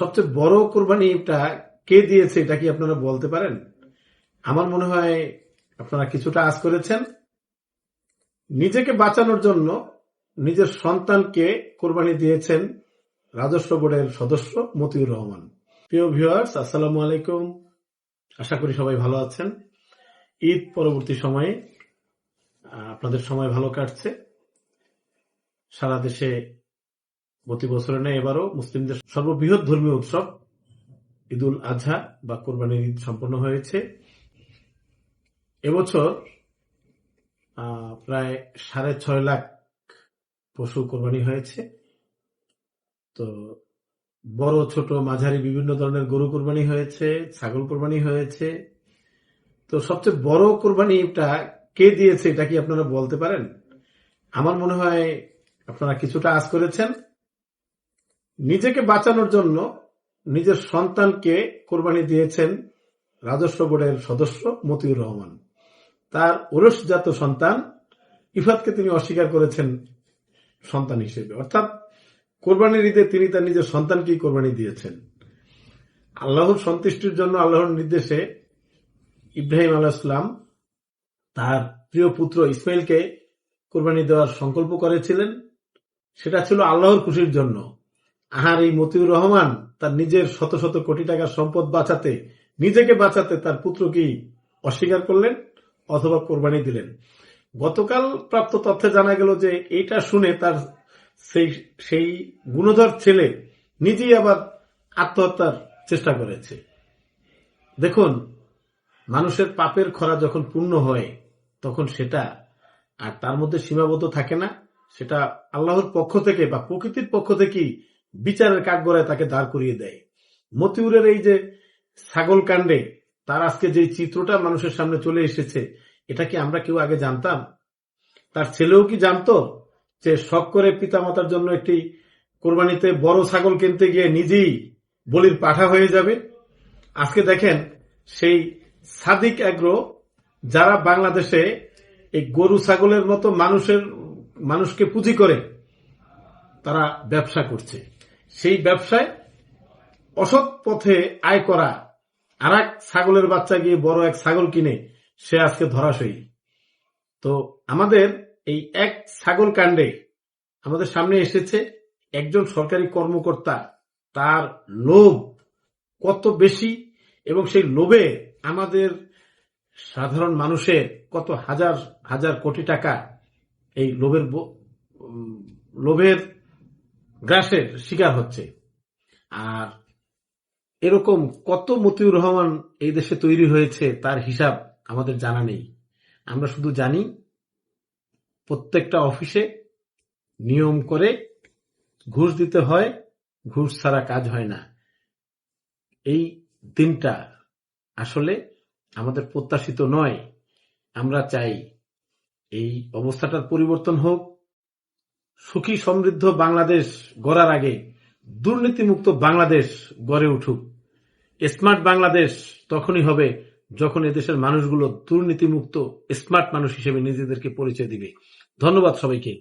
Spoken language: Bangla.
সবচেয়ে বড় কোরবানিটা কে দিয়েছে, এটা কি আপনারা বলতে পারেন? আমার মনে হয় আপনারা কিছুটা আজ করেছেন। নিজেকে বাঁচানোর জন্য নিজের সন্তানকে কোরবানি দিয়েছেন রাজস্ব বোর্ডের সদস্য মতিউর রহমান। প্রিয় ভিউয়ার্স, আসসালামু আলাইকুম। আশা করি সবাই ভালো আছেন। ঈদ পরবর্তী সময়ে আপনাদের সময় ভালো কাটছে। সারা দেশে প্রতি বছরে নেই এবারও মুসলিমদের সর্ববৃহৎ ধর্মীয় উৎসব ঈদুল আজহা বা কোরবানির ঈদ সম্পন্ন হয়েছে। এবছর প্রায় সাড়ে ছয় লাখ পশু কোরবানি হয়েছে। তো বড়, ছোট, মাঝারি বিভিন্ন ধরনের গরু কোরবানি হয়েছে, ছাগল কোরবানি হয়েছে। তো সবচেয়ে বড় কোরবানিটা কে দিয়েছে এটা কি আপনারা বলতে পারেন? আমার মনে হয় আপনারা কিছুটা আজ করেছেন। নিজেকে বাঁচানোর জন্য নিজের সন্তানকে কোরবানি দিয়েছেন রাজস্ব বোর্ডের সদস্য মতিউর রহমান। তার ওরসজাত সন্তান ইফাতকে তিনি অস্বীকার করেছেন সন্তান হিসেবে। অর্থাৎ কোরবানির ঈদে তিনি তার নিজের সন্তানকেই কোরবানি দিয়েছেন। আল্লাহর সন্তুষ্টির জন্য আল্লাহর নির্দেশে ইব্রাহিম আলাইসলাম তার প্রিয় পুত্র ইসমাইলকে কোরবানি দেওয়ার সংকল্প করেছিলেন। সেটা ছিল আল্লাহর খুশির জন্য। আহার এই মতিউর রহমান তার নিজের শত শত কোটি টাকার সম্পদ বাঁচাতে, নিজেকে বাঁচাতে তার পুত্রকেই অস্বীকার করলেন অথবা কোরবানি দিলেন। গতকাল প্রাপ্ত তথ্যে জানা গেল যে এইটা শুনে তার সেই সেই গুণধর ছেলে নিজেই আবার আত্মহত্যার চেষ্টা করেছে। দেখুন, মানুষের পাপের খরা যখন পূর্ণ হয়, তখন সেটা আর তার মধ্যে সীমাবদ্ধ থাকে না। সেটা আল্লাহর পক্ষ থেকে বা প্রকৃতির পক্ষ থেকেই বিচারের কাঠগড়ায় তাকে দাঁড় করিয়ে দেয়। মতিউরের এই যে ছাগল কাণ্ডে তার আজকে যে চিত্রটা মানুষের সামনে চলে এসেছে, এটা কি আমরা কেউ আগে জানতাম? তার ছেলেও কি জানতো যে শখ করে পিতামাতার জন্য একটি কোরবানিতে বড় ছাগল কিনতে গিয়ে নিজেই বলির পাঠা হয়ে যাবে? আজকে দেখেন সেই সাদিক এগ্রো যারা বাংলাদেশে এই গরু ছাগলের মতো মানুষের, মানুষকে পুঁজি করে, তারা ব্যবসা করছে। সেই ব্যবসায় অসৎ পথে আয় করা। আর এক ছাগলের বাচ্চা গিয়ে বড় এক ছাগল কিনে, সে আজকে ধরাশয়ী। তো আমাদের এই এক ছাগল কাণ্ডে আমাদের সামনে এসেছে একজন সরকারি কর্মকর্তা। তার লোভ কত বেশি এবং সেই লোভে আমাদের সাধারণ মানুষের কত হাজার হাজার কোটি টাকা এই লোভের লোভের গ্রাসের শিকার হচ্ছে। আর এরকম কত মতিউর রহমান এই দেশে তৈরি হয়েছে তার হিসাব আমাদের জানা নেই। আমরা শুধু জানি প্রত্যেকটা অফিসে নিয়ম করে ঘুষ দিতে হয়, ঘুষ ছাড়া কাজ হয় না। এই দিনটা আসলে আমাদের প্রত্যাশিত নয়। আমরা চাই এই অবস্থাটার পরিবর্তন হোক সুখী সমৃদ্ধ বাংলাদেশ গড়ার আগে দুর্নীতিমুক্ত বাংলাদেশ গড়ে উঠুক। স্মার্ট বাংলাদেশ তখনই হবে যখন এদেশের মানুষগুলো দুর্নীতিমুক্ত স্মার্ট মানুষ হিসেবে নিজেদেরকে পরিচয় দিবে। ধন্যবাদ সবাইকে।